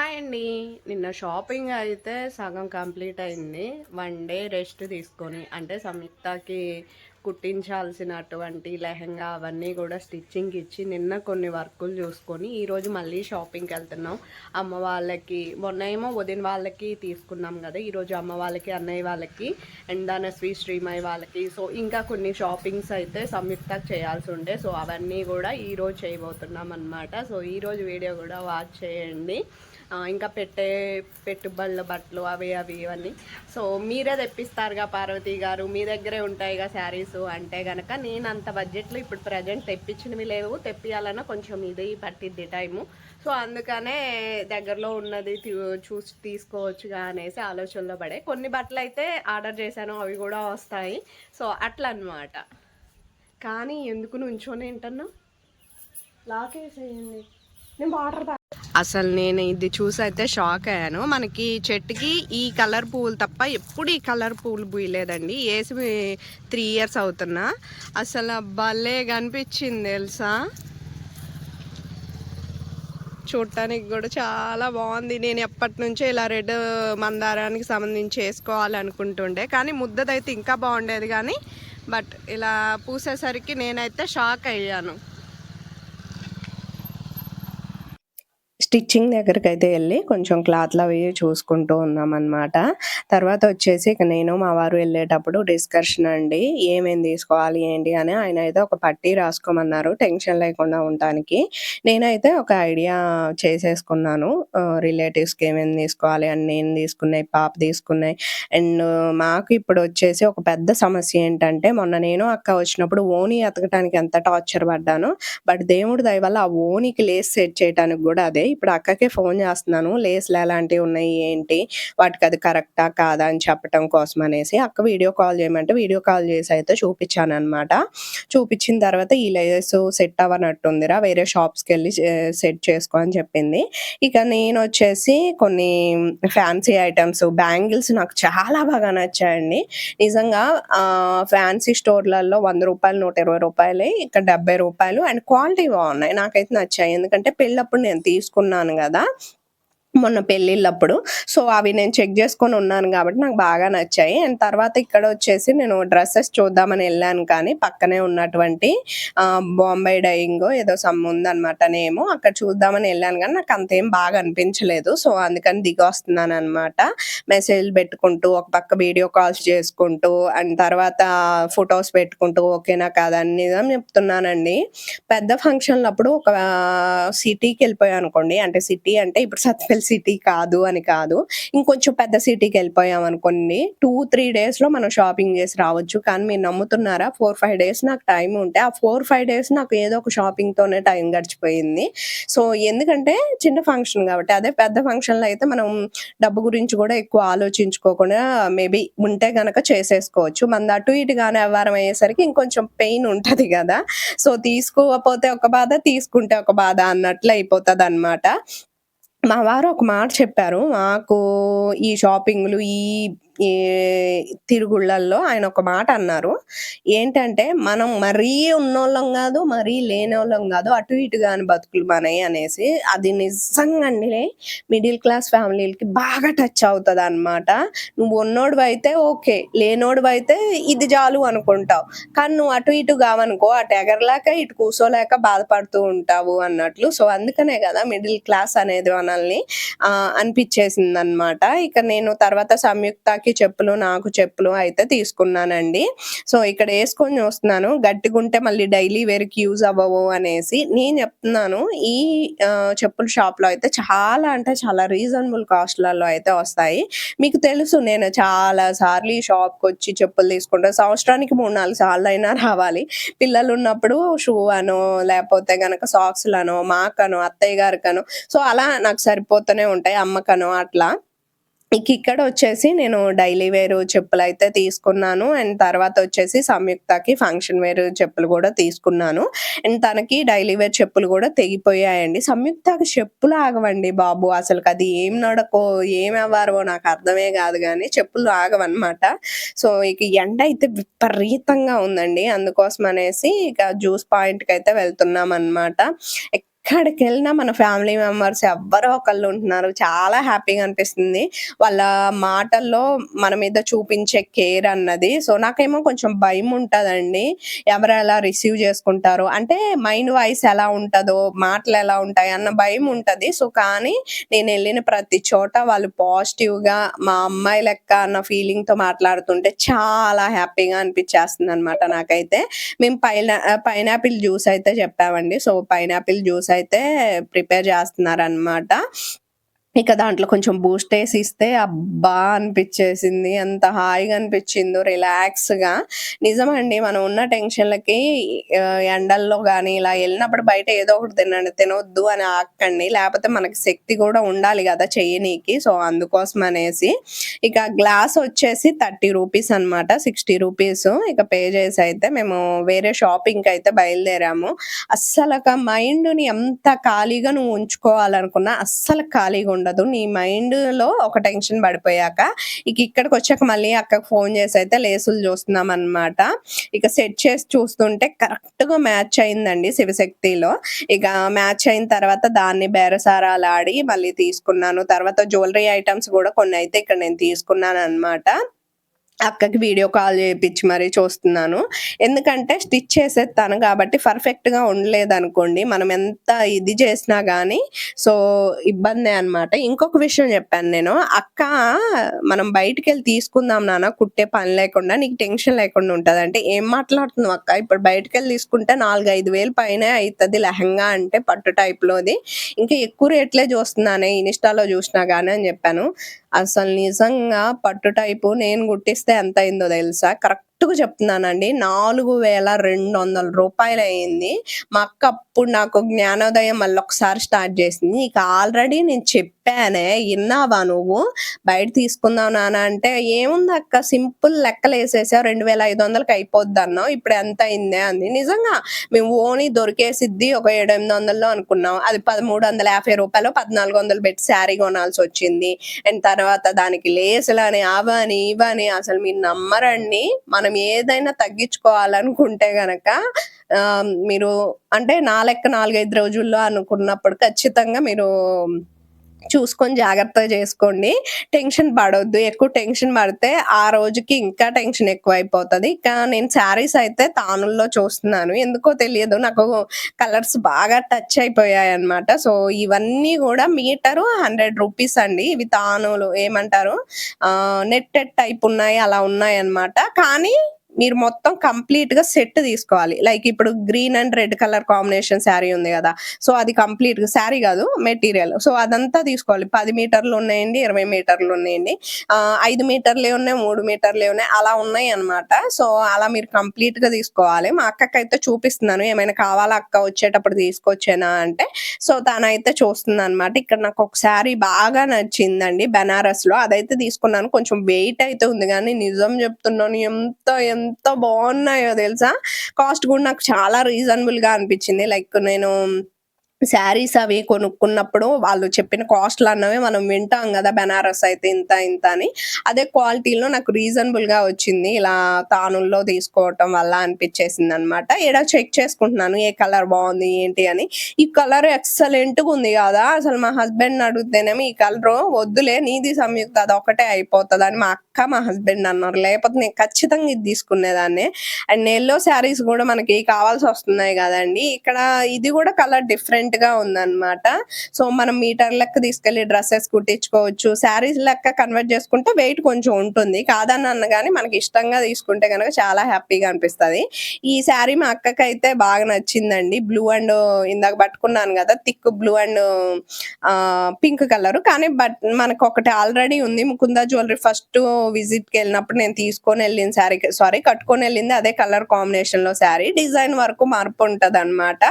Hi అండి. నిన్న shopping అయితే సగం కంప్లీట్ అయింది. వన్ డే రెస్ట్ తీసుకొని అంటే సంయుక్తకి కుట్టించాల్సినటువంటి లెహంగా అవన్నీ కూడా స్టిచ్చింగ్ ఇచ్చి నిన్న కొన్ని వర్కులు చూసుకొని ఈరోజు మళ్ళీ షాపింగ్కి వెళ్తున్నాం. అమ్మ వాళ్ళకి మొన్న ఏమో వదిన వాళ్ళకి తీసుకున్నాం కదా ఈరోజు అమ్మ వాళ్ళకి అన్నయ్య వాళ్ళకి అండ్ దానశ్రీ శ్రీమయ్య వాళ్ళకి. సో ఇంకా కొన్ని షాపింగ్స్ అయితే సంయుక్తకు చేయాల్సి ఉండే. సో అవన్నీ కూడా ఈరోజు చేయబోతున్నాం అనమాట సో ఈరోజు వీడియో కూడా వాచ్ చేయండి. ఇంకా పెట్టే పెట్టుబడుల బట్టలు అవి అవి ఇవన్నీ. సో మీరే తెప్పిస్తారుగా పార్వతి గారు. మీ దగ్గరే ఉంటాయిగా శారీస్ అంటే కనుక నేను అంత బడ్జెట్లో ఇప్పుడు ప్రజెంట్ తెప్పించినవి లేవు. తెప్పియాలన్నా కొంచెం ఇది పట్టిద్ది టైము. సో అందుకనే దగ్గరలో ఉన్నది చూసి తీసుకోవచ్చుగా అనేసి ఆలోచనలో పడే. కొన్ని బట్టలు అయితే ఆర్డర్ చేశాను అవి కూడా వస్తాయి. సో అట్లా అన్నమాట కానీ ఎందుకు నుంచోనే ఏంటన్నా? లాకేసేయండి. నేను వాటర్ అసలు నేను ఇది చూసి అయితే షాక్ అయ్యాను. మనకి చెట్టుకి ఈ కలర్ పువ్వులు తప్ప ఎప్పుడు ఈ కలర్ పువ్వులు పూయలేదండి. వేసి త్రీ ఇయర్స్ అవుతున్నా. అసలు భలే కనిపించింది తెలుసా? చూడటానికి కూడా చాలా బాగుంది. నేను ఎప్పటి నుంచో ఇలా రెడ్ మందారానికి సంబంధించి వేసుకోవాలనుకుంటుండే. కానీ ముద్దదైతే ఇంకా బాగుండేది కానీ బట్ ఇలా పూసేసరికి నేనైతే షాక్ అయ్యాను. స్టిచ్చింగ్ దగ్గరికి అయితే వెళ్ళి కొంచెం క్లాత్లు అవి చూసుకుంటూ ఉన్నాం తర్వాత వచ్చేసి ఇక నేను మా వారు వెళ్ళేటప్పుడు డిస్కషన్ అండి ఏమేమి తీసుకోవాలి ఏంటి అని ఆయన అయితే ఒక పట్టీ రాసుకోమన్నారు టెన్షన్ లేకుండా ఉండటానికి. నేనైతే ఒక ఐడియా చేసేసుకున్నాను రిలేటివ్స్కి ఏమేమి తీసుకోవాలి అని నేను తీసుకున్నాయి పాప తీసుకున్నాయి. అండ్ మాకు ఇప్పుడు వచ్చేసి ఒక పెద్ద సమస్య ఏంటంటే మొన్న నేను అక్క వచ్చినప్పుడు ఓని ఎతకటానికి ఎంత టార్చర్ పడ్డాను బట్ దేవుడి దయ వల్ల ఆ ఓనికి లేస్ సెట్ చేయడానికి కూడా అదే. ఇప్పుడు అక్కకే ఫోన్ చేస్తున్నాను. లేస్లు ఎలాంటివి ఉన్నాయి ఏంటి? వాటికి అది కరెక్టా కాదా అని చెప్పటం కోసం అనేసి అక్క వీడియో కాల్ చేయమంటే వీడియో కాల్ చేసి అయితే చూపించాను అనమాట చూపించిన తర్వాత ఈ లేస్ సెట్ అవ్వనట్టుందిరా వేరే షాప్స్కి వెళ్ళి సెట్ చేసుకో అని చెప్పింది. ఇక నేను వచ్చేసి కొన్ని ఫ్యాన్సీ ఐటమ్స్ బ్యాంగిల్స్ నాకు చాలా బాగా నచ్చాయండి. నిజంగా ఫ్యాన్సీ స్టోర్లలో వంద రూపాయలు నూట ఇరవై రూపాయలే ఇక్కడ డెబ్బై రూపాయలు అండ్ క్వాలిటీ బాగున్నాయి. నాకైతే నచ్చాయి. ఎందుకంటే పెళ్ళప్పుడు నేను ఉన్నాను కదా. మొన్న పెళ్ళిళ్ళప్పుడు. సో అవి నేను చెక్ చేసుకొని ఉన్నాను కాబట్టి నాకు బాగా నచ్చాయి. అండ్ తర్వాత ఇక్కడ వచ్చేసి నేను డ్రెస్సెస్ చూద్దామని వెళ్ళాను కానీ పక్కనే ఉన్నటువంటి బాంబే డైయింగ్ ఏదో సమ్ ఉందన్నమాట నేమో. అక్కడ చూద్దామని వెళ్ళాను కానీ నాకు అంతేం బాగా అనిపించలేదు. సో అందుకని దిగి వస్తున్నాను అనమాట మెసేజ్ పెట్టుకుంటూ ఒక పక్క వీడియో కాల్స్ చేసుకుంటూ అండ్ తర్వాత ఫొటోస్ పెట్టుకుంటూ ఓకేనా కాదా అని నిజం చెప్తున్నానండి. పెద్ద ఫంక్షన్లప్పుడు ఒక సిటీకి వెళ్ళిపోయాను అనుకోండి. అంటే సిటీ అంటే ఇప్పుడు సత్పల్ సిటీ కాదు అని కాదు. ఇంకొంచెం పెద్ద సిటీకి వెళ్ళిపోయాం అనుకోండి టూ త్రీ డేస్లో మనం షాపింగ్ చేసి రావచ్చు. కానీ మీరు నమ్ముతున్నారా? ఫోర్ ఫైవ్ డేస్ నాకు టైం ఉంటే ఆ ఫోర్ ఫైవ్ డేస్ నాకు ఏదో ఒక షాపింగ్ తోనే టైం గడిచిపోయింది. సో ఎందుకంటే చిన్న ఫంక్షన్ కాబట్టి అదే పెద్ద ఫంక్షన్లో అయితే మనం డబ్బు గురించి కూడా ఎక్కువ ఆలోచించుకోకుండా మేబీ ఉంటే గనక చేసేసుకోవచ్చు. మన అటు ఇటు కానీ వ్యవహారం అయ్యేసరికి ఇంకొంచెం పెయిన్ ఉంటది కదా. సో తీసుకోకపోతే ఒక బాధ తీసుకుంటే ఒక బాధ అన్నట్లు అయిపోతుంది అనమాట మా వారు ఒక మాట చెప్పారు మాకు ఈ షాపింగ్లు ఈ ఈ తిరుగుళ్ళల్లో ఆయన ఒక మాట అన్నారు. ఏంటంటే మనం మరీ ఉన్నోళ్ళం కాదు మరీ లేనోళ్ళం కాదు అటు ఇటు కాని బతుకులు మనయి అనేసి అది నిజంగా మిడిల్ క్లాస్ ఫ్యామిలీలకి బాగా టచ్ అవుతుంది అనమాట నువ్వు ఉన్నోడు అయితే ఓకే లేనోడు అయితే ఇది చాలు అనుకుంటావు. కానీ నువ్వు అటు ఇటు కావనుకో అటు ఎగరలేక ఇటు కూర్చోలేక బాధపడుతూ ఉంటావు అన్నట్లు. సో అందుకనే కదా మిడిల్ క్లాస్ అనేది మనల్ని అనిపించేసింది అనమాట ఇక నేను తర్వాత సంయుక్తకి చెప్పులు నాకు చెప్పులు అయితే తీసుకున్నానండి. సో ఇక్కడ వేసుకొని చూస్తున్నాను గట్టిగుంటే మళ్ళీ డైలీ వేర్కి యూజ్ అవ్వవు అనేసి నేను చెప్తున్నాను. ఈ చెప్పుల షాప్లో అయితే చాలా అంటే చాలా రీజనబుల్ కాస్ట్లలో అయితే వస్తాయి. మీకు తెలుసు నేను చాలా సార్లు ఈ షాప్కి వచ్చి చెప్పులు తీసుకుంటా. సంవత్సరానికి మూడు నాలుగు సార్లు అయినా రావాలి. పిల్లలు ఉన్నప్పుడు షూ అనో లేకపోతే గనక సాక్స్లను మాకనో అత్తయ్య గారికనో సో అలా నాకు సరిపోతూనే ఉంటాయి అమ్మకనో అట్లా. ఇక ఇక్కడ వచ్చేసి నేను డైలీ వేరు చెప్పులు అయితే తీసుకున్నాను. అండ్ తర్వాత వచ్చేసి సంయుక్తకి ఫంక్షన్ వేర్ చెప్పులు కూడా తీసుకున్నాను. అండ్ తనకి డైలీ వేర్ చెప్పులు కూడా తెగిపోయాయండి. సంయుక్తకి చెప్పులు ఆగవండి బాబు. అసలు అది ఏం నడకో ఏం అవ్వారో నాకు అర్థమే కాదు కానీ చెప్పులు ఆగవన్నమాట. సో ఇక ఎండ అయితే విపరీతంగా ఉందండి. అందుకోసం అనేసి ఇక జ్యూస్ పాయింట్కి అయితే వెళ్తున్నాం అనమాట ఎక్కడికెళ్ళినా మన ఫ్యామిలీ మెంబర్స్ ఎవ్వరో ఒకళ్ళు ఉంటున్నారు. చాలా హ్యాపీగా అనిపిస్తుంది. వాళ్ళ మాటల్లో మన మీద చూపించే కేర్ అన్నది. సో, నాకేమో కొంచెం భయం ఉంటదండి ఎవరు ఎలా రిసీవ్ చేసుకుంటారు అంటే మైండ్ వాయిస్ ఎలా ఉంటదో, ఎలా ఉంటాయి అన్న భయం ఉంటుంది సో, కానీ నేను వెళ్ళిన ప్రతి చోట వాళ్ళు పాజిటివ్‌గా మా అమ్మాయి లెక్క అన్న ఫీలింగ్‌తో మాట్లాడుతుంటే చాలా హ్యాపీగా అనిపిచ్చేస్తుందనమాట నాకైతే. మేము పైనా పైనాపిల్ జ్యూస్ అయితే చెప్పామండి. సో, పైనాపిల్ జ్యూస్ అయితే ప్రిపేర్ చేస్తున్నారనమాట. ఇక దాంట్లో కొంచెం బూస్టేసి ఇస్తే అబ్బా! అనిపించేసింది ఎంత హాయిగా అనిపించిందో రిలాక్స్‌గా. నిజమండి మనం ఉన్న టెన్షన్‌లకి ఎండల్లో కానీ ఇలా వెళ్ళినప్పుడు బయట ఏదో ఒకటి తినండి. తినొద్దు అని ఆకండి లేకపోతే మనకి శక్తి కూడా ఉండాలి కదా చేయనీకి సో, అందుకోసం అనేసి. ఇక గ్లాస్ వచ్చేసి 30 రూపీస్ అనమాట. 60 రూపీస్. ఇక పే చేసి అయితే మేము వేరే షాపింగ్‌కయితే బయలుదేరాము. అస్సలక మైండ్‌ని ఎంత ఖాళీగా నువ్వు ఉంచుకోవాలనుకున్నా అస్సలు ఖాళీగా ఉండదు. నీ మైండ్‌లో ఒక టెన్షన్ పడిపోయాక ఇక ఇక్కడికి వచ్చాక మళ్ళీ అక్కడికి ఫోన్ చేసి అయితే లేసులు చూస్తున్నాం అనమాట ఇక సెట్ చేసి చూస్తుంటే కరెక్ట్‌గా మ్యాచ్ అయిందండి శివశక్తిలో. ఇక మ్యాచ్ అయిన తర్వాత దాన్ని బేరసారాలు ఆడి మళ్ళీ తీసుకున్నాను. తర్వాత జ్యూలరీ ఐటమ్స్ కూడా కొన్ని అయితే ఇక్కడ నేను తీసుకున్నాను అనమాట అక్కకి వీడియో కాల్ చేపిచ్చి మరీ చూస్తున్నాను. ఎందుకంటే స్టిచ్ చేసేస్తాను కాబట్టి పర్ఫెక్ట్గా ఉండలేదు అనుకోండి మనం ఎంత ఇది చేసినా కానీ సో, ఇబ్బందే అనమాట. ఇంకొక విషయం చెప్పాను నేను. "అక్క మనం బయటికి వెళ్ళి తీసుకుందాం నాన్న కుట్టే పని లేకుండా. నీకు టెన్షన్ లేకుండా ఉంటుంది అంటే, "ఏం మాట్లాడుతున్నావు అక్క? ఇప్పుడు బయటికెళ్ళి తీసుకుంటే 4, 5 వేలు పైన అవుతుంది లెహెంగా అంటే పట్టు టైప్‌లోది. ఇంకా ఎక్కువ రేట్లే చూస్తున్నానే ఇన్‌స్టాలో చూసినా కానీ అని చెప్పాను. అసలు నిజంగా పట్టు టైపు నేను కుట్టిస్తే ఎంత అయిందో తెలుసా? కరెక్ట్ కరెక్ట్‌గా చెప్తున్నానండి. రూ. 4200 అయింది. మా అక్క అప్పుడు నాకు జ్ఞానోదయం మళ్ళీ ఒకసారి స్టార్ట్ చేసింది. ఇక ఆల్రెడీ నేను చెప్పానే విన్నావా నువ్వు? బయట తీసుకుందాం నాన్న" అంటే, ఏముంది అక్క సింపుల్ లెక్కలు వేసేసావు రెండు వేల ఐదు వందలకి అయిపోద్ది అన్నావు ఇప్పుడు ఎంత అయిందే" అంది. నిజంగా మేము ఓణి దొరికేసిద్ది ఒక 700, 800లో అనుకున్నాం. అది పదమూడు వందల యాభై రూపాయలు పద్నాలుగు వందలు పెట్టి శారీ కొనాల్సి వచ్చింది అండ్ తర్వాత దానికి లేసులని, అవని, ఇవని అసలు మీరు నమ్మరండి. మనం ఏదైనా తగ్గించుకోవాలనుకుంటే గనక మీరు అంటే నాలెక్క నాలుగైదు రోజుల్లో అనుకున్నప్పుడు ఖచ్చితంగా మీరు చూసుకొని జాగ్రత్త చేసుకోండి. టెన్షన్ పడవద్దు ఎక్కువ టెన్షన్ పడితే ఆ రోజుకి ఇంకా టెన్షన్ ఎక్కువైపోతది. ఇక నేను శారీస్ అయితే తానుల్లో చూస్తున్నాను. ఎందుకో తెలియదు నాకు కలర్స్ బాగా టచ్ అయిపోయాయి అనమాట సో, ఇవన్నీ కూడా మీటరు హండ్రెడ్ రూపీస్ అండి. ఇవి తానులు ఏమంటారు నెట్ నెట్టెడ్ టైప్ ఉన్నాయి. అలా ఉన్నాయి అనమాట కానీ మీరు మొత్తం కంప్లీట్గా సెట్ తీసుకోవాలి. లైక్ ఇప్పుడు green and red colour combination sari ఉంది కదా సో, అది కంప్లీట్‌గా శారీ కాదు మెటీరియల్. సో, అదంతా తీసుకోవాలి. పది మీటర్లు ఉన్నాయండి, 20 మీటర్లు ఉన్నాయండి. ఐదు మీటర్లే ఉన్నాయి, మూడు మీటర్లే ఉన్నాయి. అలా ఉన్నాయన్నమాట. సో, అలా మీరు కంప్లీట్గా తీసుకోవాలి. మా అక్కకైతే చూపిస్తున్నాను. "ఏమైనా కావాలా అక్క వచ్చేటప్పుడు తీసుకొచ్చేనా" అంటే, సో, తనైతే చూస్తుందన్నమాట. ఇక్కడ నాకు ఒక శారీ బాగా నచ్చిందండి బెనారస్లో అదైతే తీసుకున్నాను. కొంచెం వెయిట్ అయితే ఉంది కానీ నిజం చెప్తున్నాను ఎంత ఎంత బాగున్నాయో తెలుసా? కాస్ట్ కూడా నాకు చాలా రీజనబుల్‌గా అనిపించింది లైక్ నేను శారీస్ అవి కొనుక్కున్నప్పుడు వాళ్ళు చెప్పిన కాస్ట్‌లన్నవి మనం వింటాం కదా బెనారస్ అయితే ఇంత, ఇంత అని. అదే క్వాలిటీలో నాకు రీజనబుల్‌గా వచ్చింది. ఇలా తానుల్లో తీసుకోవటం వల్ల అనిపించేసింది అనమాట ఈడ చెక్ చేసుకుంటున్నాను. ఏ కలర్ బాగుంది ఏంటి అని. ఈ కలర్ ఎక్సలెంట్‌గా ఉంది కదా అసలు మా హస్బెండ్ అడిగితేనేమో ఈ కలర్ వద్దులే నీది సంయుక్త అది ఒకటే అయిపోతుంది అని మా అక్క, మా హస్బెండ్ అన్నారు. లేకపోతే నేను ఖచ్చితంగా ఇది తీసుకునేదాన్ని. అండ్ ఎల్లో శారీస్ కూడా మనకి కావాల్సి వస్తున్నాయి కదండి ఇక్కడ ఇది కూడా కలర్ డిఫరెంట్గా ఉందన్నమాట. సో, మనం మీటర్ లెక్క తీసుకెళ్ళి డ్రెస్సెస్ కుట్టించుకోవచ్చు. శారీస్ లెక్క కన్వర్ట్ చేసుకుంటే వెయిట్ కొంచెం ఉంటుంది. కాదని గానీ మనకి ఇష్టంగా తీసుకుంటే కనుక చాలా హ్యాపీగా అనిపిస్తది. ఈ శారీ మా అక్కకి అయితే బాగా నచ్చిందండి. బ్లూ అండ్ ఇందాక పట్టుకున్నాను కదా thick blue and pink colour కానీ బట్ మనకు ఒకటి ఆల్రెడీ ఉంది. ముకుంద జ్యువెలరీ ఫస్ట్ విజిట్కి వెళ్ళినప్పుడు నేను తీసుకొనెళ్ళిన శారీ సారీ కట్టుకొని వెళ్ళింది అదే కలర్ కాంబినేషన్‌లో శారీ. డిజైన్ వరకు మార్పు ఉంటుంది అనమాట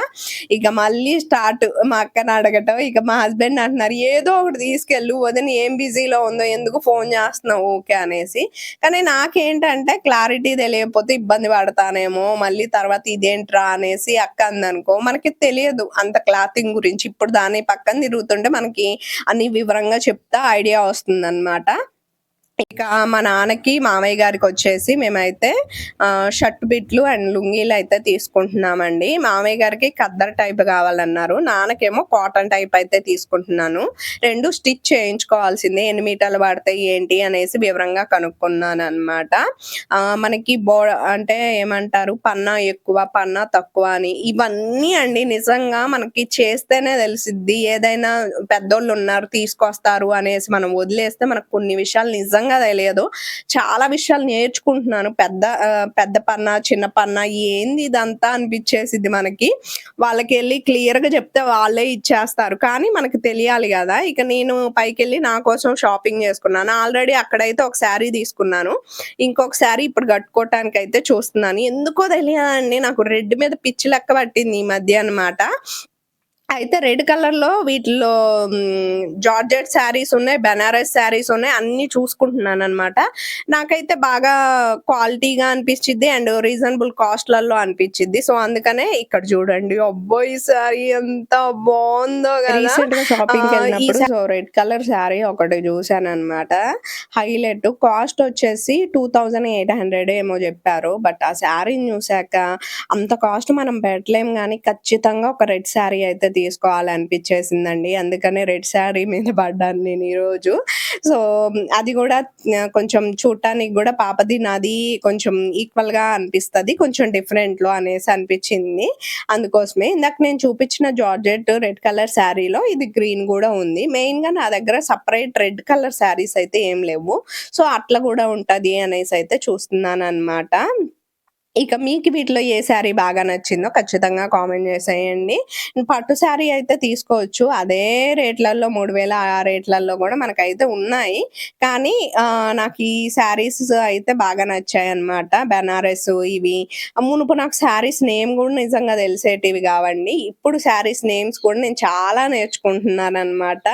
ఇక మళ్ళీ స్టార్ట్ మా అక్కని అడగటం. ఇక మా హస్బెండ్ అంటున్నారు, "ఏదో ఒకటి తీసుకెళ్ళు వదిన ఏం బిజీలో ఉందో ఎందుకు ఫోన్ చేస్తున్నావు ఓకే అనేసి. కానీ నాకేంటంటే క్లారిటీ తెలియకపోతే ఇబ్బంది పడతానేమో, మళ్ళీ తర్వాత ఇదేంట్రా అనేసి అక్క అందనుకో మనకి తెలియదు అంత క్లాతింగ్ గురించి. ఇప్పుడు దాన్ని పక్కన తిరుగుతుంటే మనకి అన్ని వివరంగా చెప్తా ఐడియా వస్తుందన్నమాట. ఇక మా నాన్నకి మామయ్య గారికి వచ్చేసి మేమైతే షర్ట్ బిట్లు అండ్ లుంగీలు అయితే తీసుకుంటున్నామండి. మామయ్య గారికి కద్దర్ టైప్ కావాలన్నారు. నాన్నకేమో కాటన్ టైప్ అయితే తీసుకుంటున్నాను. రెండు స్టిచ్ చేయించుకోవాల్సిందే. ఎన్ని మీటర్లు పడతాయి ఏంటి అనేసి వివరంగా కనుక్కున్నాను అనమాట మనకి బో అంటే ఏమంటారు? పన్నా ఎక్కువ పన్నా తక్కువ అని. ఇవన్నీ అండి నిజంగా మనకి చేస్తేనే తెలిసిద్ది. ఏదైనా పెద్దోళ్ళు ఉన్నారు తీసుకొస్తారు అనేసి మనం వదిలేస్తే మనకు కొన్ని విషయాలు నిజంగా నిజంగా తెలియదు. చాలా విషయాలు నేర్చుకుంటున్నాను. పెద్ద పెద్ద పన్న చిన్న పన్న ఏంది ఇదంతా అనిపించేసింది మనకి. వాళ్ళకి వెళ్ళి క్లియర్గా చెప్తే వాళ్ళే ఇచ్చేస్తారు. కానీ మనకి తెలియాలి కదా. ఇక నేను పైకి వెళ్ళి నా కోసం షాపింగ్ చేసుకున్నాను. ఆల్రెడీ అక్కడైతే ఒక శారీ తీసుకున్నాను. ఇంకొక శారీ ఇప్పుడు కట్టుకోవటానికి అయితే చూస్తున్నాను. ఎందుకో తెలియదండి. నాకు రెడ్ మీద పిచ్చి లెక్క పట్టింది ఈ మధ్య అనమాట అయితే రెడ్ కలర్లో వీటిలో జార్జెట్ శారీస్ ఉన్నాయి బెనారస్ శారీస్ ఉన్నాయి అన్ని చూసుకుంటున్నాను అనమాట నాకైతే బాగా క్వాలిటీగా అనిపించింది అండ్ రీజనబుల్ కాస్ట్లలో అనిపించింది సో అందుకనే ఇక్కడ చూడండి. అబ్బో ఈ శారీ ఎంత బాగుందో shopping so red colour sari ఒకటి చూసాను అనమాట హైలైట్. కాస్ట్ వచ్చేసి టూ థౌజండ్ ఎయిట్ హండ్రెడ్ ఏమో చెప్పారు. బట్ ఆ శారీని చూసాక అంత కాస్ట్ మనం పెట్టలేం కానీ ఖచ్చితంగా ఒక రెడ్ శారీ అయితే తీసుకోవాలనిపించేసిందండి. అందుకనే రెడ్ శారీ మీద పడ్డాను నేను ఈరోజు సో అది కూడా కొంచెం చూడటానికి కూడా పాపది నాది కొంచెం ఈక్వల్గా అనిపిస్తుంది కొంచెం డిఫరెంట్లో అనేసి అనిపించింది. అందుకోసమే ఇందాక నేను చూపించిన జార్జెట్ రెడ్ కలర్ శారీలో ఇది గ్రీన్ కూడా ఉంది. మెయిన్గా నా దగ్గర సపరేట్ రెడ్ కలర్ శారీస్ అయితే ఏం లేవు. సో అట్లా కూడా ఉంటుంది అనేసి అయితే చూస్తున్నాను అనమాట ఇక మీకు వీటిలో ఏ శారీ బాగా నచ్చిందో ఖచ్చితంగా కామెంట్ చేసేయండి. పట్టు శారీ అయితే తీసుకోవచ్చు. అదే రేట్లలో మూడు వేల ఆ రేట్లలో కూడా మనకైతే ఉన్నాయి. కానీ నాకు ఈ శారీస్ అయితే బాగా నచ్చాయి అనమాట బెనారస్ ఇవి. మునుపు నాకు శారీస్ నేమ్ కూడా నిజంగా తెలిసేటివి కావండి. ఇప్పుడు శారీస్ నేమ్స్ కూడా నేను చాలా నేర్చుకుంటున్నాను అనమాట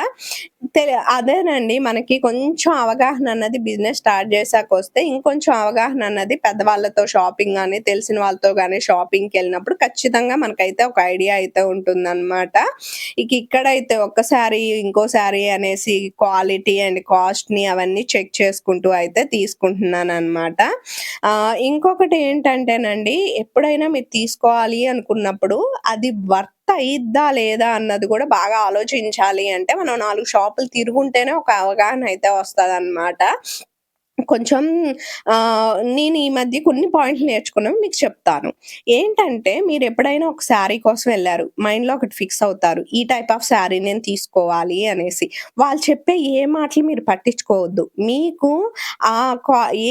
అదేనండి. మనకి కొంచెం అవగాహన అన్నది బిజినెస్ స్టార్ట్ చేశాక వస్తే ఇంకొంచెం అవగాహన అన్నది పెద్దవాళ్ళతో షాపింగ్ కానీ తెలిసిన వాళ్ళతో కానీ షాపింగ్కి వెళ్ళినప్పుడు ఖచ్చితంగా మనకైతే ఒక ఐడియా అయితే ఉంటుంది అనమాట ఇక ఇక్కడైతే ఒక్కసారి ఇంకోసారి అనేసి క్వాలిటీ అండ్ కాస్ట్ని అవన్నీ చెక్ చేసుకుంటూ అయితే తీసుకుంటున్నాను అనమాట ఇంకొకటి ఏంటంటేనండి ఎప్పుడైనా మీరు తీసుకోవాలి అనుకున్నప్పుడు అది వర్త్ అయిద్దా లేదా అన్నది కూడా బాగా ఆలోచించాలి అంటే మనం నాలుగు షాపులు తిరుగుంటేనే ఒక అవగాహన అయితే వస్తుంది అనమాట కొంచెం నేను ఈ మధ్య కొన్ని పాయింట్లు నేర్చుకున్నాను మీకు చెప్తాను. ఏంటంటే మీరు ఎప్పుడైనా ఒక శారీ కోసం వెళ్ళారు మైండ్లో ఒకటి ఫిక్స్ అవుతారు ఈ టైప్ ఆఫ్ శారీ నేను తీసుకోవాలి అనేసి. వాళ్ళు చెప్పే ఏ మాటలు మీరు పట్టించుకోవద్దు. మీకు ఆ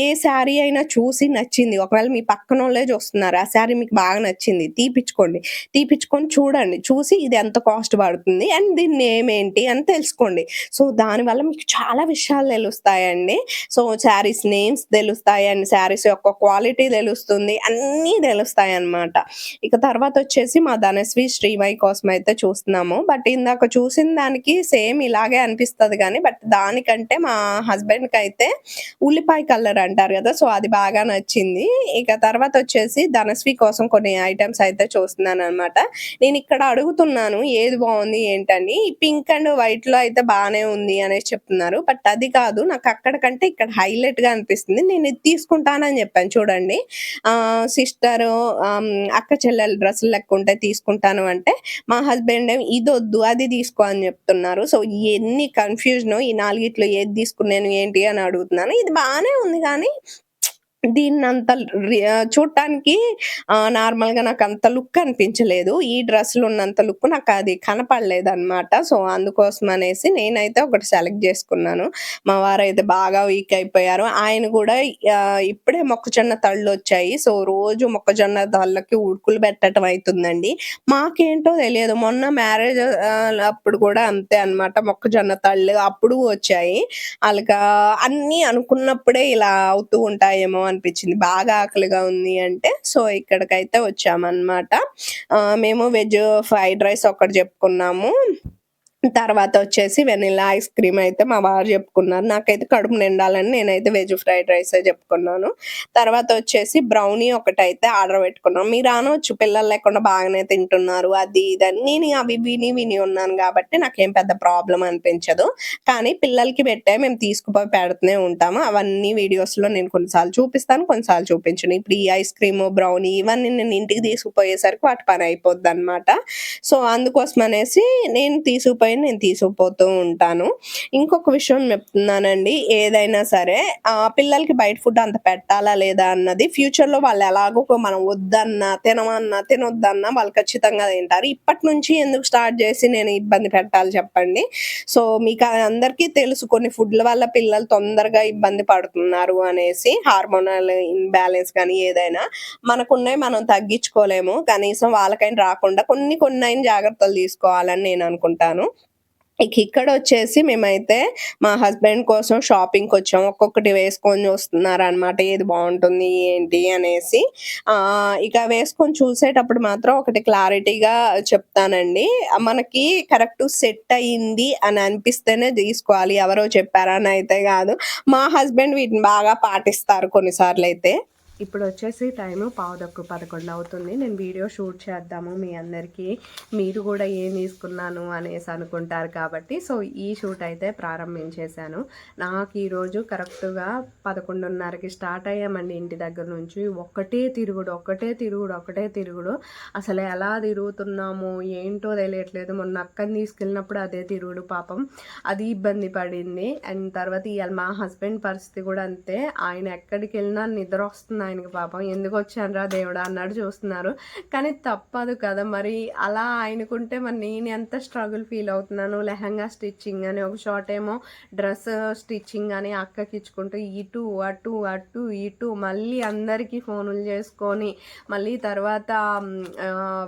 ఏ శారీ అయినా చూసి నచ్చింది ఒకవేళ మీ పక్కన వాళ్ళే చూస్తున్నారు ఆ శారీ మీకు బాగా నచ్చింది తీపిచ్చుకోండి. తీపిచ్చుకొని చూడండి చూసి ఇది ఎంత కాస్ట్ పడుతుంది అండ్ దీన్ని నేమ్ ఏంటి అని తెలుసుకోండి. సో దానివల్ల మీకు చాలా విషయాలు తెలుస్తాయండి. సో శారీస్ నేమ్స్ తెలుస్తాయి అండ్ శారీస్ యొక్క క్వాలిటీ తెలుస్తుంది అన్నీ తెలుస్తాయి అనమాట ఇక తర్వాత వచ్చేసి మా ధనశ్రీ శ్రీవై కోసం అయితే చూస్తున్నాము. బట్ ఇందాక చూసిన దానికి సేమ్ ఇలాగే అనిపిస్తుంది కానీ బట్ దానికంటే మా హస్బెండ్కి అయితే ఉల్లిపాయ కలర్ అంటారు కదా సో అది బాగా నచ్చింది. ఇక తర్వాత వచ్చేసి ధనశ్రీ కోసం కొన్ని ఐటమ్స్ అయితే చూస్తున్నాను అనమాట నేను ఇక్కడ అడుగుతున్నాను ఏది బాగుంది ఏంటని. పింక్ అండ్ వైట్లో అయితే బాగానే ఉంది అనేసి చెప్తున్నారు. బట్ అది కాదు నాకు అక్కడ కంటే ఇక్కడ హైలైట్ గా అనిపిస్తుంది. నేను ఇది తీసుకుంటానని చెప్పాను. చూడండి. సిస్టర్ అక్క చెల్లెలు డ్రెస్సులు లెక్క ఉంటే తీసుకుంటాను అంటే మా హస్బెండ్ ఇది వద్దు అది తీసుకో అని చెప్తున్నారు. సో ఎన్ని కన్ఫ్యూజన్ ఈ నాలుగిట్లో ఏది తీసుకున్నాను ఏంటి అని అడుగుతున్నాను. ఇది బాగానే ఉంది కానీ దీన్ని అంత చూడటానికి నార్మల్గా నాకు అంత లుక్ అనిపించలేదు. ఈ డ్రెస్సులు ఉన్నంత లుక్ నాకు అది కనపడలేదు అనమాట సో అందుకోసం అనేసి నేనైతే ఒకటి సెలెక్ట్ చేసుకున్నాను. మా వారైతే బాగా వీక్ అయిపోయారు. ఆయన కూడా ఇప్పుడే మొక్కజొన్న తళ్ళు వచ్చాయి. సో రోజు మొక్కజొన్న తళ్ళకి ఉడుకులు పెట్టడం అవుతుందండి మాకేంటో తెలియదు. మొన్న మ్యారేజ్ అప్పుడు కూడా అంతే అనమాట మొక్కజొన్న తళ్ళు అప్పుడు వచ్చాయి. వాళ్ళకి అన్ని అనుకున్నప్పుడే ఇలా అవుతూ ఉంటాయేమో అనిపించింది. బాగా ఆకలిగా ఉంది అంటే సో ఇక్కడికైతే వచ్చామన్నమాట. మేము వెజ్ ఫ్రైడ్ రైస్ ఒకటి చెప్పుకున్నాము. తర్వాత వచ్చేసి వెనిలా ఐస్ క్రీమ్ అయితే మా వారు చెప్పుకున్నారు. నాకైతే కడుపు నిండాలని నేనైతే వెజ్ ఫ్రైడ్ రైస్ చెప్పుకున్నాను. తర్వాత వచ్చేసి బ్రౌనీ ఒకటైతే ఆర్డర్ పెట్టుకున్నాం. మీరు అనవచ్చు పిల్లలు లేకుండా బాగానే తింటున్నారు అది ఇది అని నేను అవి విని విని ఉన్నాను కాబట్టి నాకేం పెద్ద ప్రాబ్లం అనిపించదు. కానీ పిల్లలకి పెట్టే మేము తీసుకుపోయి పెడుతూనే ఉంటాము. అవన్నీ వీడియోస్లో నేను కొన్నిసార్లు చూపిస్తాను కొన్నిసార్లు చూపించను. ఇప్పుడు ఈ ఐస్ క్రీమ్ బ్రౌనీ ఇవన్నీ నేను ఇంటికి తీసుకుపోయేసరికి వాటి పని అయిపోద్ది అనమాట సో అందుకోసం అనేసి నేను తీసుకుపోయి నేను తీసుకుపోతూ ఉంటాను. ఇంకొక విషయం చెప్తున్నానండి ఏదైనా సరే ఆ పిల్లలకి బయట ఫుడ్ అంత పెట్టాలా లేదా అన్నది ఫ్యూచర్లో వాళ్ళు ఎలాగో మనం వద్దన్నా తినమన్నా తినొద్దన్నా వాళ్ళు ఖచ్చితంగా తింటారు. ఇప్పటి నుంచి ఎందుకు స్టార్ట్ చేసి నేను ఇబ్బంది పెట్టాలి చెప్పండి. సో మీకు అందరికీ తెలుసు కొన్ని ఫుడ్ల వల్ల పిల్లలు తొందరగా ఇబ్బంది పడుతున్నారు అనేసి హార్మోనల్ ఇన్బ్యాలెన్స్ కానీ ఏదైనా మనకున్నాయి మనం తగ్గించుకోలేము. కనీసం వాళ్ళకైనా రాకుండా కొన్ని కొన్ని అయిన జాగ్రత్తలు తీసుకోవాలని నేను అనుకుంటాను. ఇక ఇక్కడ వచ్చేసి మేమైతే మా హస్బెండ్ కోసం షాపింగ్కి వచ్చాం ఒక్కొక్కటి వేసుకొని చూస్తున్నారు అనమాట ఏది బాగుంటుంది ఏంటి అనేసి. ఇక వేసుకొని చూసేటప్పుడు మాత్రం ఒకటి క్లారిటీగా చెప్తానండి. మనకి కరెక్ట్ సెట్ అయ్యింది అని అనిపిస్తేనే తీసుకోవాలి. ఎవరో చెప్పారని అయితే కాదు. మా హస్బెండ్ వీటిని బాగా పాటిస్తారు కొన్నిసార్లు అయితే ఇప్పుడు వచ్చేసి టైము పావుదక్కు పదకొండు అవుతుంది. నేను వీడియో షూట్ చేద్దాము మీ అందరికీ. మీరు కూడా ఏం తీసుకున్నాను అనేసి అనుకుంటారు కాబట్టి సో ఈ షూట్ అయితే ప్రారంభించేశాను. నాకు ఈరోజు కరెక్ట్గా పదకొండున్నరకి స్టార్ట్ అయ్యామండి ఇంటి దగ్గర నుంచి. ఒక్కటే తిరుగుడు ఒక్కటే తిరుగుడు ఒక్కటే తిరుగుడు. అసలు ఎలా తిరుగుతున్నాము ఏంటో తెలియట్లేదు. మొన్న అక్కని తీసుకెళ్ళినప్పుడు అదే తిరుగుడు పాపం. అది ఇబ్బంది పడింది. అండ్ తర్వాత ఇవాళ మా హస్బెండ్ పరిస్థితి కూడా అంతే. ఆయన ఎక్కడికి వెళ్ళినా నిద్ర వస్తుంది ఆయనకి పాపం. ఎందుకు వచ్చానరా దేవుడా? అన్నాడు. చూస్తున్నారు. కానీ తప్పదు కదా మరి. అలా ఆయనకుంటే మరి నేను ఎంత స్ట్రగుల్ ఫీల్ అవుతున్నాను? లెహంగా స్టిచ్చింగ్ అని ఒక షార్ట్ ఏమో డ్రెస్ స్టిచ్చింగ్ అని అక్కకి ఇచ్చుకుంటూ ఇటు అటు అటు ఇటు మళ్ళీ అందరికీ ఫోనులు చేసుకొని మళ్ళీ తర్వాత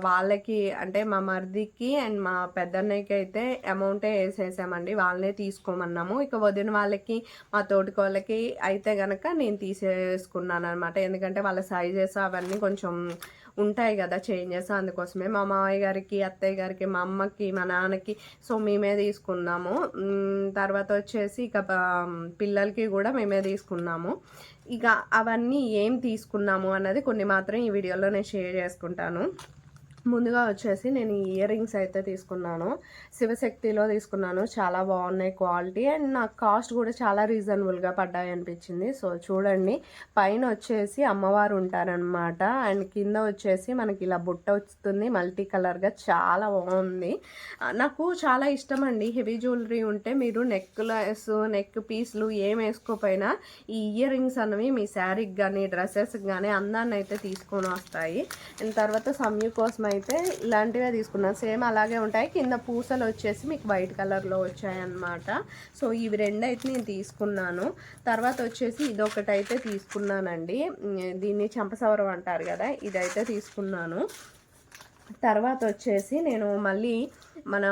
వాళ్ళకి అంటే మా మరిదికి అండ్ మా పెద్దన్నయ్యకి అయితే అమౌంటే వేసేసామండి. వాళ్ళనే తీసుకోమన్నాము. ఇక వదిన వాళ్ళకి మా తోటికోళ్ళకి వాళ్ళకి అయితే గనక నేను తీసేసుకున్నాను అనమాట ఎందుకంటే వాళ్ళ సైజెస్ అవన్నీ కొంచెం ఉంటాయి కదా చేంజెస్ అందుకోసమే మా మామయ్య గారికి అత్తయ్య గారికి మా అమ్మకి మా నాన్నకి సో మేమే తీసుకున్నాము. తర్వాత వచ్చేసి ఇక పిల్లలకి కూడా మేమే తీసుకున్నాము. ఇక అవన్నీ ఏం తీసుకున్నాము అన్నది కొన్ని మాత్రం ఈ వీడియోలో నేను షేర్ చేసుకుంటాను. ముందుగా వచ్చేసి నేను ఇయర్ రింగ్స్ అయితే తీసుకున్నాను. శివశక్తిలో తీసుకున్నాను. చాలా బాగున్నాయి క్వాలిటీ. అండ్ నాకు కాస్ట్ కూడా చాలా రీజనబుల్గా పడ్డాయి అనిపించింది. సో చూడండి. పైన వచ్చేసి అమ్మవారు ఉంటారనమాట అండ్ కింద వచ్చేసి మనకి ఇలా బుట్ట వస్తుంది. మల్టీ కలర్గా చాలా బాగుంది. నాకు చాలా ఇష్టం అండి. హెవీ జ్యువెలరీ ఉంటే మీరు నెక్లెస్ నెక్ పీస్లు ఏం వేసుకోపోయినా ఈ ఇయర్ రింగ్స్ అనేవి మీ శారీకి కానీ డ్రెస్సెస్కి కానీ అందాన్ని అయితే తీసుకొని వస్తాయి. అండ్ తర్వాత సమయు కోసం అయితే ఇలాంటివే తీసుకున్నాను. సేమ్ అలాగే ఉంటాయి. కింద పూసలు వచ్చేసి మీకు వైట్ కలర్లో వచ్చాయన్నమాట. సో ఇవి రెండు అయితే నేను తీసుకున్నాను. తర్వాత వచ్చేసి ఇదొకటి అయితే తీసుకున్నానండి. దీన్ని చంపసవరం అంటారు కదా ఇదైతే తీసుకున్నాను. తర్వాత వచ్చేసి నేను మళ్ళీ మన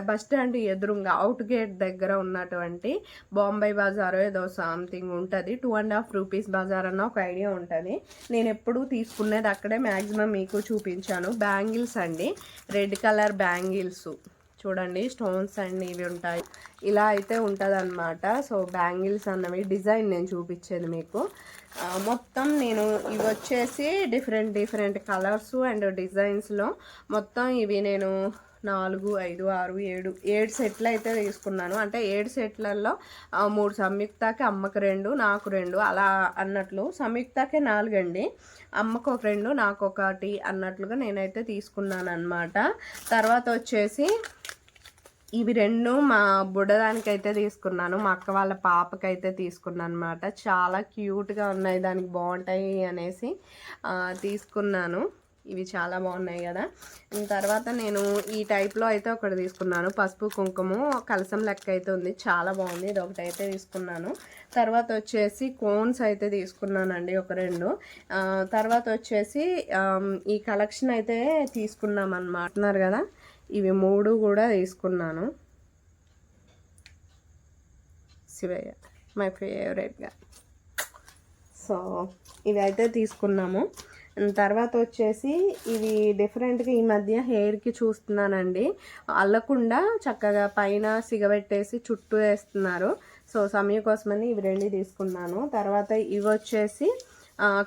బస్ స్టాండ్ ఎదురుగా అవుట్ గేట్ దగ్గర ఉన్నటువంటి బాంబే బజార్ ఏదో సంథింగ్ ఉంటుంది. Two and half rupees bazaar అన్న ఒక ఐడియా ఉంటుంది. నేను ఎప్పుడు తీసుకునేది అక్కడే మ్యాక్సిమం మీకు చూపించాను. బ్యాంగిల్స్ అండి. రెడ్ కలర్ బ్యాంగిల్స్ చూడండి స్టోన్స్ అండి ఇవి ఉంటాయి. ఇలా అయితే ఉంటుంది సో బ్యాంగిల్స్ అన్నవి డిజైన్ నేను చూపించేది మీకు. మొత్తం నేను ఇవి వచ్చేసి డిఫరెంట్ డిఫరెంట్ కలర్స్ అండ్ డిజైన్స్లో మొత్తం ఇవి నేను నాలుగు ఐదు ఆరు ఏడు. ఏడు సెట్లు అయితే తీసుకున్నాను. అంటే ఏడు సెట్లలో మూడు సంయుక్తకి అమ్మకు రెండు నాకు రెండు అలా అన్నట్లు. సంయుక్తకే నాలుగండి. అమ్మకు ఒక రెండు నాకు ఒకటి అన్నట్లుగా నేనైతే తీసుకున్నాను అనమాట తర్వాత వచ్చేసి ఇవి రెండు మా బుడ్డదానికి అయితే తీసుకున్నాను. మా అక్క వాళ్ళ పాపకైతే తీసుకున్నాను అనమాట చాలా క్యూట్గా ఉన్నాయి. దానికి బాగుంటాయి అనేసి తీసుకున్నాను. ఇవి చాలా బాగున్నాయి కదా. తర్వాత నేను ఈ టైప్లో అయితే ఒకటి తీసుకున్నాను. పసుపు కుంకుమ కలసం లెక్క అయితే ఉంది. చాలా బాగుంది. ఇది ఒకటి అయితే తీసుకున్నాను. తర్వాత వచ్చేసి కోన్స్ అయితే తీసుకున్నానండి ఒక రెండు. తర్వాత వచ్చేసి ఈ కలెక్షన్ అయితే తీసుకున్నాం అన్నమాట కదా ఇవి మూడు కూడా తీసుకున్నాను. శివయ్య మై ఫేవరెట్గా సో ఇవి అయితే తీసుకున్నాము. తర్వాత వచ్చేసి ఇవి డిఫరెంట్గా ఈ మధ్య హెయిర్కి చూస్తున్నానండి. అల్లకుండా చక్కగా పైన సిగబెట్టేసి చుట్టూ వేస్తున్నారు. సో సమయం కోసమని ఇవి రెండు తీసుకున్నాను. తర్వాత ఇవి వచ్చేసి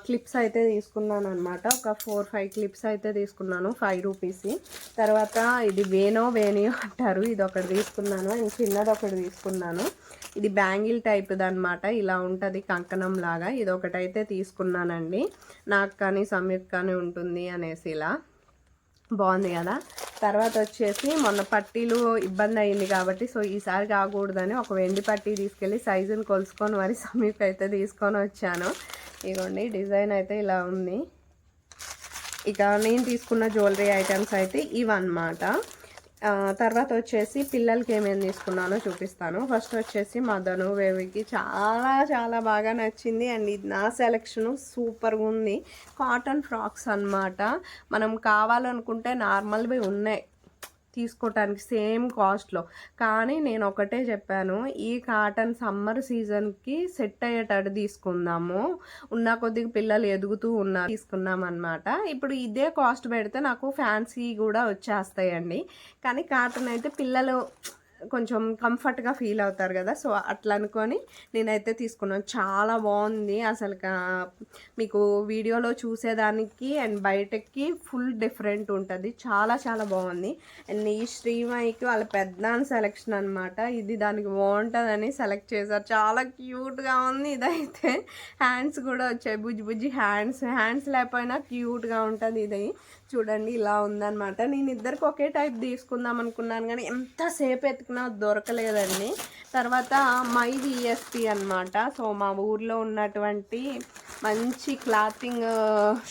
క్లిప్స్ అయితే తీసుకున్నాను అనమాట ఒక ఫోర్ ఫైవ్ క్లిప్స్ అయితే తీసుకున్నాను ఫైవ్ రూపీస్ తర్వాత ఇది వేనో వేనియో అంటారు ఇది ఒకటి తీసుకున్నాను. అండ్ చిన్నది ఒకటి తీసుకున్నాను. ఇది బ్యాంగిల్ టైప్ది అనమాట ఇలా ఉంటుంది కంకణం లాగా. ఇది ఒకటైతే తీసుకున్నానండి. నాకు కానీ సమీప్ కానీ ఉంటుంది అనేసి ఇలా. బాగుంది కదా? తర్వాత వచ్చేసి మొన్న పట్టీలు ఇబ్బంది అయింది కాబట్టి సో ఈసారి కాకూడదని ఒక వెండి పట్టీ తీసుకెళ్ళి సైజుని కొలుసుకొని మరి సమీప్ అయితే తీసుకొని వచ్చాను. ఇదిగోండి డిజైన్ అయితే ఇలా ఉంది. ఇక నేను తీసుకున్న జ్యువెలరీ ఐటమ్స్ అయితే ఇవన్నమాట. తర్వాత వచ్చేసి పిల్లలకి ఏమేమి తీసుకున్నానో చూపిస్తాను. ఫస్ట్ వచ్చేసి మదను వేవికి చాలా చాలా బాగా నచ్చింది. అండ్ ఇది నా సెలెక్షను సూపర్గా ఉంది. కాటన్ ఫ్రాక్స్ అనమాట మనం కావాలనుకుంటే నార్మల్వి ఉన్నాయి. తీసుకోవటానికి సేమ్ కాస్ట్లో. కానీ నేను ఒకటే చెప్పాను ఈ కాటన్ సమ్మర్ సీజన్కి సెట్ అయ్యేటట్టు తీసుకుందాము. ఉన్న కొద్దిగా పిల్లలు ఎదుగుతూ ఉన్నారు తీసుకున్నాం అనమాట ఇప్పుడు ఇదే కాస్ట్ పెడితే నాకు ఫ్యాన్సీ కూడా వచ్చేస్తాయండి. కానీ కాటన్ అయితే పిల్లలు కొంచెం కంఫర్ట్గా ఫీల్ అవుతారు కదా సో అట్లా అనుకొని నేనైతే తీసుకున్నాను. చాలా బాగుంది అసలు మీకు వీడియోలో చూసేదానికి అండ్ బయటకి ఫుల్ డిఫరెంట్ ఉంటుంది. చాలా చాలా బాగుంది. అండ్ ఈ శ్రీమాయికి వాళ్ళ పెద్ద సెలెక్షన్ అనమాట ఇది దానికి బాగుంటుందని సెలెక్ట్ చేశారు. చాలా క్యూట్గా ఉంది ఇదైతే. హ్యాండ్స్ కూడా వచ్చాయి. బుజ్జి బుజ్జి హ్యాండ్స్. హ్యాండ్స్ లేకపోయినా క్యూట్గా ఉంటుంది ఇది. చూడండి ఇలా ఉందనమాట నేను ఇద్దరికి ఒకే టైప్ తీసుకుందాం అనుకున్నాను కానీ ఎంతసేపు ఎత్తుకున్నా దొరకలేదండి. తర్వాత మై విఎస్పి అనమాట సో మా ఊర్లో ఉన్నటువంటి మంచి క్లాతింగ్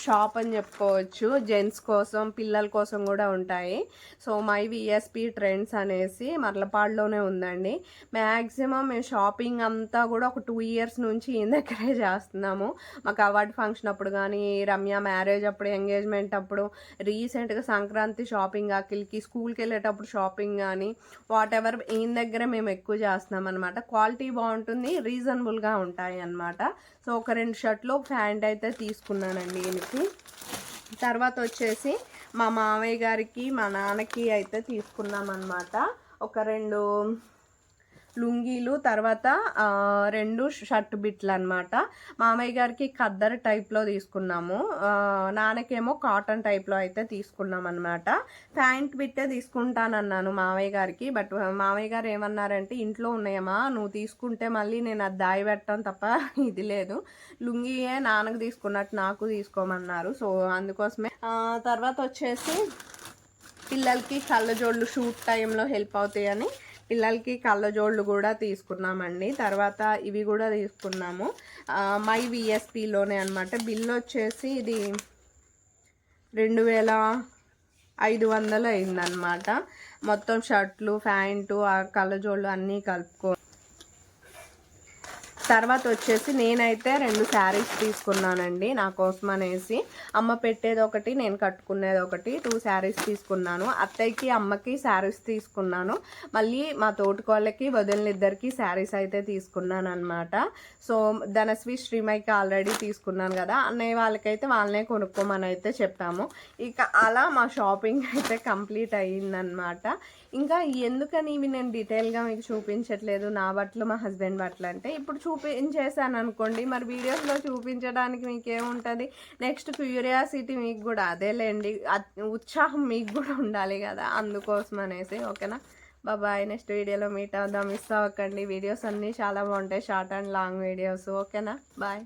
షాప్ అని చెప్పుకోవచ్చు. జెంట్స్ కోసం పిల్లల కోసం కూడా ఉంటాయి. సో మై విఎస్పి ట్రెండ్స్ అనేసి మర్లపాడులోనే ఉందండి. మ్యాక్సిమం మేము షాపింగ్ అంతా కూడా ఒక టూ ఇయర్స్ నుంచి ఈ దగ్గరే చేస్తున్నాము. మాకు అవార్డ్ ఫంక్షన్ అప్పుడు కానీ రమ్య మ్యారేజ్ అప్పుడు ఎంగేజ్మెంట్ అప్పుడు రీసెంట్గా సంక్రాంతి షాపింగ్ అఖిల్కి స్కూల్కి వెళ్ళేటప్పుడు షాపింగ్ కానీ వాట్ ఎవర్ ఈయన దగ్గర మేము ఎక్కువ చేస్తున్నాం అనమాట క్వాలిటీ బాగుంటుంది రీజనబుల్గా ఉంటాయి అనమాట సో ఒక రెండు షర్ట్లు ప్యాంట్ అయితే తీసుకున్నానండి ఈయనకి. తర్వాత వచ్చేసి మా మామయ్య గారికి మా నాన్నకి అయితే తీసుకున్నాం అనమాట ఒక రెండు లుంగీలు తర్వాత రెండు షర్ట్ బిట్లు అనమాట మామయ్య గారికి ఖద్దర్ టైప్లో తీసుకున్నాము. నాన్నకేమో కాటన్ టైప్లో అయితే తీసుకున్నాం అనమాట ప్యాంట్ బిట్టే తీసుకుంటానన్నాను మామయ్య గారికి. బట్ మామయ్య గారు ఏమన్నారంటే ఇంట్లో ఉన్నాయమ్మా నువ్వు తీసుకుంటే మళ్ళీ నేను అది దాయి పెట్టాను తప్ప ఇది లేదు. లుంగీయే నాన్నకు తీసుకున్నట్టు నాకు తీసుకోమన్నారు. సో అందుకోసమే తర్వాత వచ్చేసి పిల్లలకి కళ్ళజోళ్ళు షూట్ టైంలో హెల్ప్ అవుతాయని పిల్లలకి కళ్ళజోళ్ళు కూడా తీసుకున్నామండి. తర్వాత ఇవి కూడా తీసుకున్నాము. మై విఎస్పిలోనే అనమాట బిల్ వచ్చేసి ఇది రెండు వేల ఐదు వందలు అయిందనమాట మొత్తం షర్ట్లు ప్యాంటు ఆ కళ్ళజోళ్ళు అన్నీ కలుపుకొని తర్వాత వచ్చేసి నేనైతే రెండు శారీస్ తీసుకున్నానండి నా కోసం అనేసి. అమ్మ పెట్టేది ఒకటి నేను కట్టుకునేది ఒకటి టూ శారీస్ తీసుకున్నాను. అత్తయ్యకి అమ్మకి శారీస్ తీసుకున్నాను. మళ్ళీ మా తోటికోళ్ళకి వదిలినిద్దరికి శారీస్ అయితే తీసుకున్నాను అనమాట సో ధనశ్రీ శ్రీమైకి ఆల్రెడీ తీసుకున్నాను కదా అన్నయ్య వాళ్ళకైతే వాళ్ళనే కొనుక్కోమని అయితే చెప్పాము. ఇక అలా మా షాపింగ్ అయితే కంప్లీట్ అయ్యిందనమాట ఇంకా ఎందుకని ఇవి నేను డీటెయిల్గా మీకు చూపించట్లేదు నా బట్టలు మా హస్బెండ్ బట్టలు అంటే ఇప్పుడు చూపించేసాను అనుకోండి మరి వీడియోస్లో చూపించడానికి మీకు ఏముంటుంది నెక్స్ట్ క్యూరియాసిటీ మీకు కూడా అదేలేండి. ఉత్సాహం మీకు కూడా ఉండాలి కదా అందుకోసం అనేసి ఓకేనా? బాబాయ్ నెక్స్ట్ వీడియోలో మీట్ అవుదాం. మిస్ అవ్వకండి. వీడియోస్ అన్నీ చాలా బాగుంటాయి. Short and long videos. ఓకేనా? బాయ్.